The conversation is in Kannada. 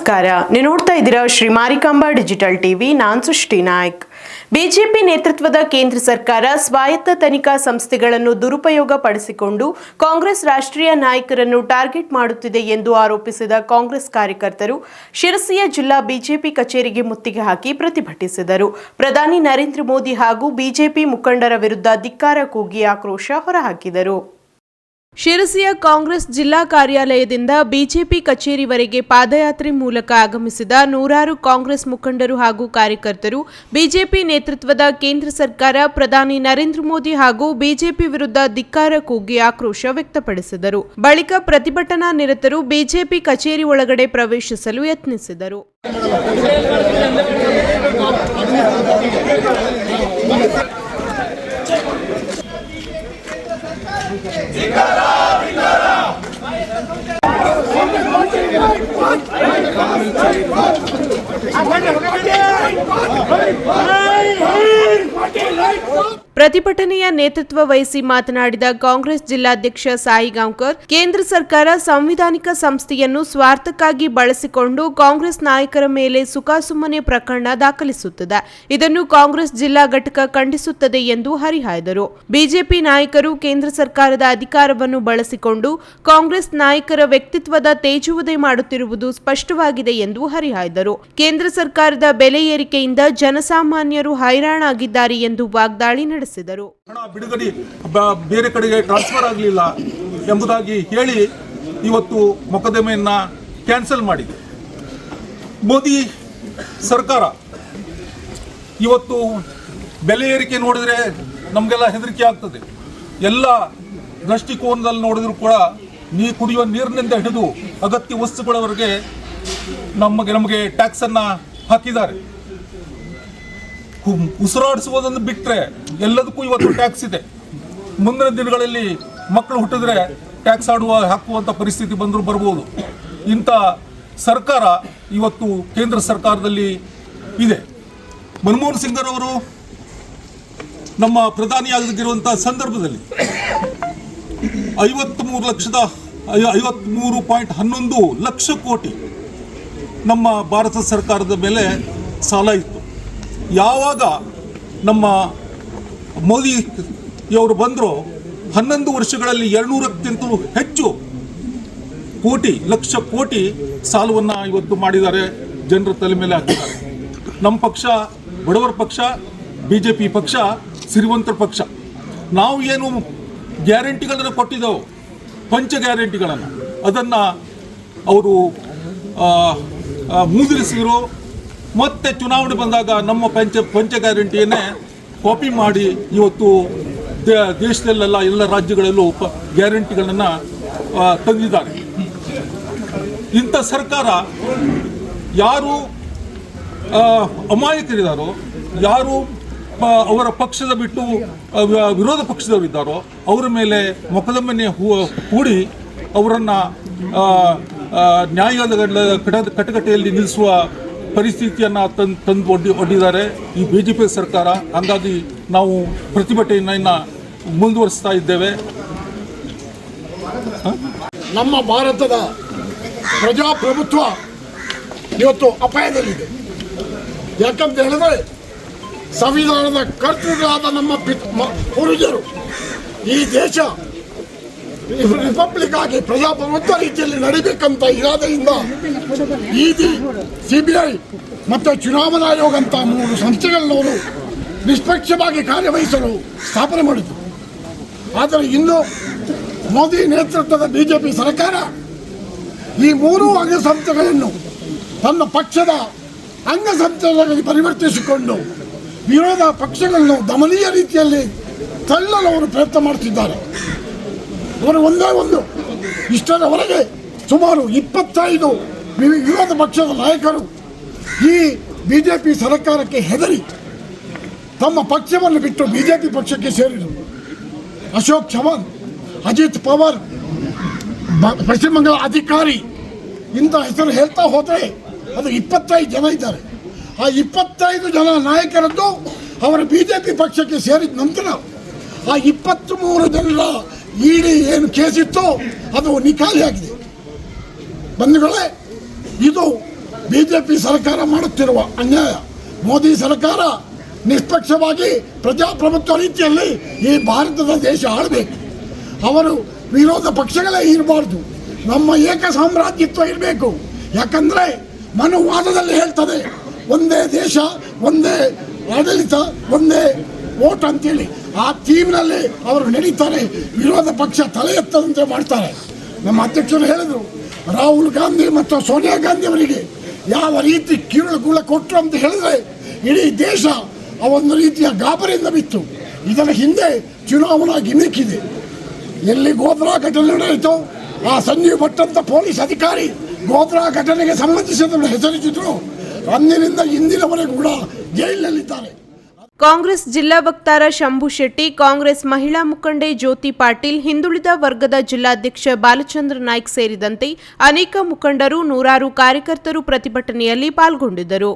ನಮಸ್ಕಾರ. ನೀವು ನೋಡ್ತಾ ಇದ್ದೀರಾ ಶ್ರೀ ಮಾರಿಕಾಂಬಾ ಡಿಜಿಟಲ್ ಟಿವಿ? ನಾನ್ ಸೃಷ್ಟಿ ನಾಯ್ಕ್. ಬಿಜೆಪಿ ನೇತೃತ್ವದ ಕೇಂದ್ರ ಸರ್ಕಾರ ಸ್ವಾಯತ್ತ ತನಿಖಾ ಸಂಸ್ಥೆಗಳನ್ನು ದುರುಪಯೋಗ ಪಡಿಸಿಕೊಂಡು ಕಾಂಗ್ರೆಸ್ ರಾಷ್ಟ್ರೀಯ ನಾಯಕರನ್ನು ಟಾರ್ಗೆಟ್ ಮಾಡುತ್ತಿದೆ ಎಂದು ಆರೋಪಿಸಿದ ಕಾಂಗ್ರೆಸ್ ಕಾರ್ಯಕರ್ತರು ಶಿರಸಿಯ ಜಿಲ್ಲಾ ಬಿಜೆಪಿ ಕಚೇರಿಗೆ ಮುತ್ತಿಗೆ ಹಾಕಿ ಪ್ರತಿಭಟಿಸಿದರು. ಪ್ರಧಾನಿ ನರೇಂದ್ರ ಮೋದಿ ಹಾಗೂ ಬಿಜೆಪಿ ಮುಖಂಡರ ವಿರುದ್ಧ ಧಿಕ್ಕಾರ ಕೂಗಿ ಆಕ್ರೋಶ ಹೊರಹಾಕಿದರು. ಶಿರಸಿಯ ಕಾಂಗ್ರೆಸ್ ಜಿಲ್ಲಾ ಕಾರ್ಯಾಲಯದಿಂದ ಬಿಜೆಪಿ ಕಚೇರಿವರೆಗೆ ಪಾದಯಾತ್ರೆ ಮೂಲಕ ಆಗಮಿಸಿದ ನೂರಾರು ಕಾಂಗ್ರೆಸ್ ಮುಖಂಡರು ಹಾಗೂ ಕಾರ್ಯಕರ್ತರು, ಬಿಜೆಪಿ ನೇತೃತ್ವದ ಕೇಂದ್ರ ಸರ್ಕಾರ, ಪ್ರಧಾನಿ ನರೇಂದ್ರ ಮೋದಿ ಹಾಗೂ ಬಿಜೆಪಿ ವಿರುದ್ಧ ಧಿಕ್ಕಾರ ಕೂಗಿ ಆಕ್ರೋಶ ವ್ಯಕ್ತಪಡಿಸಿದರು. ಬಳಿಕ ಪ್ರತಿಭಟನಾ ನಿರತರು ಬಿಜೆಪಿ ಕಚೇರಿ ಒಳಗಡೆ ಪ್ರವೇಶಿಸಲು ಯತ್ನಿಸಿದರು. Hey, hey, hey! ಪ್ರತಿಭಟನೆಯ ನೇತೃತ್ವ ವಹಿಸಿ ಮಾತನಾಡಿದ ಕಾಂಗ್ರೆಸ್ ಜಿಲ್ಲಾಧ್ಯಕ್ಷ ಸಾಯಿ ಗಾಂವ್ಕರ್ ಕೇಂದ್ರ ಸರ್ಕಾರ ಸಂವಿಧಾನಿಕ ಸಂಸ್ಥೆಯನ್ನು ಸ್ವಾರ್ಥಕ್ಕಾಗಿ ಬಳಸಿಕೊಂಡು ಕಾಂಗ್ರೆಸ್ ನಾಯಕರ ಮೇಲೆ ಸುಖಾಸುಮ್ಮನೆ ಪ್ರಕರಣ ದಾಖಲಿಸುತ್ತದೆ. ಇದನ್ನು ಕಾಂಗ್ರೆಸ್ ಜಿಲ್ಲಾ ಘಟಕ ಖಂಡಿಸುತ್ತದೆ ಎಂದು ಹರಿಹಾಯ್ದರು. ಬಿಜೆಪಿ ನಾಯಕರು ಕೇಂದ್ರ ಸರ್ಕಾರದ ಅಧಿಕಾರವನ್ನು ಬಳಸಿಕೊಂಡು ಕಾಂಗ್ರೆಸ್ ನಾಯಕರ ವ್ಯಕ್ತಿತ್ವದ ತೇಜುವುದೇ ಮಾಡುತ್ತಿರುವುದು ಸ್ಪಷ್ಟವಾಗಿದೆ ಎಂದು ಹರಿಹಾಯ್ದರು. ಕೇಂದ್ರ ಸರ್ಕಾರದ ಬೆಲೆ ಏರಿಕೆಯಿಂದ ಜನಸಾಮಾನ್ಯರು ಹೈರಾಣಾಗಿದ್ದಾರೆ ಎಂದು ವಾಗ್ದಾಳಿ ನಡೆಸಿದರು ಹಣ ಬಿಡುಗಡೆ ಬೇರೆ ಕಡೆಗೆ ಟ್ರಾನ್ಸ್ಫರ್ ಆಗಲಿಲ್ಲ ಎಂಬುದಾಗಿ ಹೇಳಿ ಇವತ್ತು ಮೊಕದ್ದಮೆಯನ್ನ ಕ್ಯಾನ್ಸಲ್ ಮಾಡಿದೆ. ಮೋದಿ ಸರ್ಕಾರ ಇವತ್ತು ಬೆಲೆ ಏರಿಕೆ ನೋಡಿದ್ರೆ ನಮಗೆಲ್ಲ ಹೆದರಿಕೆ ಆಗ್ತದೆ. ಎಲ್ಲ ದೃಷ್ಟಿಕೋನದಲ್ಲಿ ನೋಡಿದ್ರು ಕೂಡ ನೀ ಕುಡಿಯುವ ನೀರಿನಿಂದ ಹಿಡಿದು ಅಗತ್ಯ ವಸ್ತುಗಳವರೆಗೆ ನಮಗೆ ನಮಗೆ ಟ್ಯಾಕ್ಸನ್ನು ಹಾಕಿದ್ದಾರೆ. ಉಸಿರಾಡಿಸುವುದನ್ನು ಬಿಟ್ಟರೆ ಎಲ್ಲದಕ್ಕೂ ಇವತ್ತು ಟ್ಯಾಕ್ಸ್ ಇದೆ. ಮುಂದಿನ ದಿನಗಳಲ್ಲಿ ಮಕ್ಕಳು ಹುಟ್ಟಿದ್ರೆ ಟ್ಯಾಕ್ಸ್ ಆಡುವ ಹಾಕುವಂಥ ಪರಿಸ್ಥಿತಿ ಬಂದರೂ ಬರ್ಬೋದು. ಇಂಥ ಸರ್ಕಾರ ಇವತ್ತು ಕೇಂದ್ರ ಸರ್ಕಾರದಲ್ಲಿ ಇದೆ. ಮನಮೋಹನ್ ಸಿಂಗರವರು ನಮ್ಮ ಪ್ರಧಾನಿಯಾಗಿರುವಂಥ ಸಂದರ್ಭದಲ್ಲಿ ಐವತ್ತ್ಮೂರು ಲಕ್ಷದ ಐವತ್ತ್ಮೂರು ಪಾಯಿಂಟ್ ಹನ್ನೊಂದು ಲಕ್ಷ ಕೋಟಿ ನಮ್ಮ ಭಾರತ ಸರ್ಕಾರದ ಮೇಲೆ ಸಾಲ ಇತ್ತು. ಯಾವಾಗ ನಮ್ಮ ಮೋದಿಯವರು ಬಂದರು ಹನ್ನೊಂದು ವರ್ಷಗಳಲ್ಲಿ ಎರಡುನೂರಕ್ಕಿಂತಲೂ ಹೆಚ್ಚು ಕೋಟಿ, ಲಕ್ಷ ಕೋಟಿ ಸಾಲವನ್ನು ಇವತ್ತು ಮಾಡಿದ್ದಾರೆ. ಜನರ ತಲೆ ಮೇಲೆ ಹಾಕಿದ್ದಾರೆ. ನಮ್ಮ ಪಕ್ಷ, ಬಡವರ ಪಕ್ಷ ಬಿ ಜೆ ಪಿ ಪಕ್ಷ, ಸಿರಿವಂತರ ಪಕ್ಷ. ನಾವು ಏನು ಗ್ಯಾರಂಟಿಗಳನ್ನು ಕೊಟ್ಟಿದ್ದೆವು? ಪಂಚ ಗ್ಯಾರಂಟಿಗಳನ್ನು. ಅದನ್ನು ಅವರು ಮುದ್ರಿಸಿದ್ರು ಮತ್ತೆ ಚುನಾವಣೆ ಬಂದಾಗ ನಮ್ಮ ಪಂಚ ಪಂಚ ಗ್ಯಾರಂಟಿಯನ್ನೇ ಕಾಪಿ ಮಾಡಿ ಇವತ್ತು ದೇಶದಲ್ಲೆಲ್ಲ ಎಲ್ಲ ರಾಜ್ಯಗಳಲ್ಲೂ ಗ್ಯಾರಂಟಿಗಳನ್ನು ತಂದಿದ್ದಾರೆ. ಇಂಥ ಸರ್ಕಾರ ಯಾರು ಅಮಾಯಕರಿದ್ದಾರೋ, ಯಾರು ಅವರ ಪಕ್ಷದ ಬಿಟ್ಟು ವಿರೋಧ ಪಕ್ಷದವರಿದ್ದಾರೋ, ಅವರ ಮೇಲೆ ಮೊಕದಮ್ಮನೆ ಹೂ- ಹೂಡಿ ಅವರನ್ನು ನ್ಯಾಯಾಲಯಗಳ ಕಟ- ಕಟಕಟೆಯಲ್ಲಿ ನಿಲ್ಲಿಸುವ ಪರಿಸ್ಥಿತಿಯನ್ನು ತಂದು ತಂದು ಒಡ್ಡಿ ಒಡ್ಡಿದ್ದಾರೆ ಈ ಬಿ ಜೆ ಪಿ ಸರ್ಕಾರ. ಹಾಗಾಗಿ ನಾವು ಪ್ರತಿಭಟನೆಯನ್ನು ಮುಂದುವರಿಸ್ತಾ ಇದ್ದೇವೆ. ನಮ್ಮ ಭಾರತದ ಪ್ರಜಾಪ್ರಭುತ್ವ ಇವತ್ತು ಅಪಾಯದಲ್ಲಿದೆ. ಯಾಕಂತ ಹೇಳಿದ್ರೆ ಸಂವಿಧಾನದ ಕರ್ತೃಗಳಾದ ನಮ್ಮ ಪಿತ್ ಪೂರ್ವಜರು ಈ ದೇಶ ರಿಪಬ್ಲಿಕ್ ಆಗಿ ಪ್ರಜಾಪ್ರಭುತ್ವ ರೀತಿಯಲ್ಲಿ ನಡಿಬೇಕಂತ ಇರಾದೆಯಿಂದ ಇಡಿ ಸಿಬಿಐ ಮತ್ತು ಚುನಾವಣಾ ಆಯೋಗ ಅಂತ ಮೂರು ಸಂಸ್ಥೆಗಳನ್ನವರು ನಿಷ್ಪಕ್ಷವಾಗಿ ಕಾರ್ಯವಹಿಸಲು ಸ್ಥಾಪನೆ ಮಾಡಿತು ಆದರೆ ಇನ್ನು ಮೋದಿ ನೇತೃತ್ವದ ಬಿಜೆಪಿ ಸರ್ಕಾರ ಈ ಮೂರೂ ಅಂಗಸಂಸ್ಥೆಗಳನ್ನು ತನ್ನ ಪಕ್ಷದ ಅಂಗಸಂಸ್ಥೆಗಳಾಗಿ ಪರಿವರ್ತಿಸಿಕೊಂಡು ವಿರೋಧ ಪಕ್ಷಗಳನ್ನು ದಮನೀಯ ರೀತಿಯಲ್ಲಿ ತಳ್ಳಲು ಅವರು ಪ್ರಯತ್ನ ಮಾಡುತ್ತಿದ್ದಾರೆ ಅವರು ಒಂದೇ ಒಂದು. ಇಷ್ಟರವರೆಗೆ ಸುಮಾರು ಇಪ್ಪತ್ತೈದು ವಿರೋಧ ಪಕ್ಷದ ನಾಯಕರು ಈ ಬಿ ಜೆ ಪಿ ಸರ್ಕಾರಕ್ಕೆ ಹೆದರಿ ತಮ್ಮ ಪಕ್ಷವನ್ನು ಬಿಟ್ಟು ಬಿ ಜೆ ಪಿ ಪಕ್ಷಕ್ಕೆ ಸೇರಿದರು. ಅಶೋಕ್ ಚವಾನ್ ಅಜಿತ್ ಪವಾರ್ ಪಶ್ಚಿಮ ಬಂಗಾಳ ಅಧಿಕಾರಿ ಇಂಥ ಹೆಸರು ಹೇಳ್ತಾ ಹೋದರೆ ಅದು ಇಪ್ಪತ್ತೈದು ಜನ ಇದ್ದಾರೆ. ಆ ಇಪ್ಪತ್ತೈದು ಜನ ನಾಯಕರದ್ದು ಅವರ ಬಿ ಜೆ ಪಿ ಪಕ್ಷಕ್ಕೆ ಸೇರಿದ ನಂತರ ಆ ಇಪ್ಪತ್ತ್ ಮೂರು ಜನರ ಇಡಿ ಏನು ಕೇಸಿತ್ತು ಅದು ನಿಖಾಲಿ ಆಗಿದೆ ಬಂಧುಗಳೇ, ಇದು ಪಿ ಸರ್ಕಾರ ಮಾಡುತ್ತಿರುವ ಅನ್ಯಾಯ. ಮೋದಿ ಸರ್ಕಾರ ನಿಷ್ಪಕ್ಷವಾಗಿ ಪ್ರಜಾಪ್ರಭುತ್ವ ರೀತಿಯಲ್ಲಿ ಈ ಭಾರತದ ದೇಶ ಆಳಬೇಕು. ಅವರು ವಿರೋಧ ಪಕ್ಷಗಳೇ ಇರಬಾರ್ದು. ನಮ್ಮ ಏಕ ಸಾಮ್ರಾಜ್ಯತ್ವ ಇರಬೇಕು. ಯಾಕಂದ್ರೆ ಮನುವಾದದಲ್ಲಿ ಹೇಳ್ತದೆ, ಒಂದೇ ದೇಶ, ಒಂದೇ ಆಡಳಿತ, ಒಂದೇ ಓಟ್ ಅಂತೇಳಿ ಆ ಥೀಮ್ನಲ್ಲಿ ಅವರು ನಡೀತಾರೆ. ವಿರೋಧ ಪಕ್ಷ ತಲೆ ಎತ್ತದಂತೆ ಮಾಡ್ತಾರೆ. ನಮ್ಮ ಅಧ್ಯಕ್ಷರು ಹೇಳಿದರು, ರಾಹುಲ್ ಗಾಂಧಿ ಮತ್ತು ಸೋನಿಯಾ ಗಾಂಧಿ ಅವರಿಗೆ ಯಾವ ರೀತಿ ಕೀಳುಗುಳ ಕೊಟ್ಟರು ಅಂತ ಹೇಳಿದ್ರೆ ಇಡೀ ದೇಶ ಒಂದು ರೀತಿಯ ಗಾಬರಿಯಿಂದ ಬಿತ್ತು. ಇದರ ಹಿಂದೆ ಚುನಾವಣಾ ಗಿಮಿಕ್ಕಿದೆ ಎಲ್ಲಿ ಗೋದ್ರಾ ಘಟನೆ ನಡೆಯಿತು, ಆ ಸಂಜೀವ್ ಭಟ್ ಅಂತ ಪೊಲೀಸ್ ಅಧಿಕಾರಿ ಗೋದ್ರಾ ಘಟನೆಗೆ ಸಂಬಂಧಿಸಿದ ಹೆಸರಿಸಿದ್ರು. ಅಂದಿನಿಂದ ಇಂದಿನವರೆಗೂ ಕೂಡ ಜೈಲಿನಲ್ಲಿದ್ದಾರೆ. ಕಾಂಗ್ರೆಸ್ ಜಿಲ್ಲಾ ವಕ್ತಾರ ಶಂಭು ಶೆಟ್ಟಿ, ಕಾಂಗ್ರೆಸ್ ಮಹಿಳಾ ಮುಖಂಡೆ ಜ್ಯೋತಿ ಪಾಟೀಲ್, ಹಿಂದುಳಿದ ವರ್ಗದ ಜಿಲ್ಲಾಧ್ಯಕ್ಷ ಬಾಲಚಂದ್ರ ನಾಯ್ಕ್ ಸೇರಿದಂತೆ ಅನೇಕ ಮುಖಂಡರು ನೂರಾರು ಕಾರ್ಯಕರ್ತರು ಪ್ರತಿಭಟನೆಯಲ್ಲಿ ಪಾಲ್ಗೊಂಡಿದ್ದರು.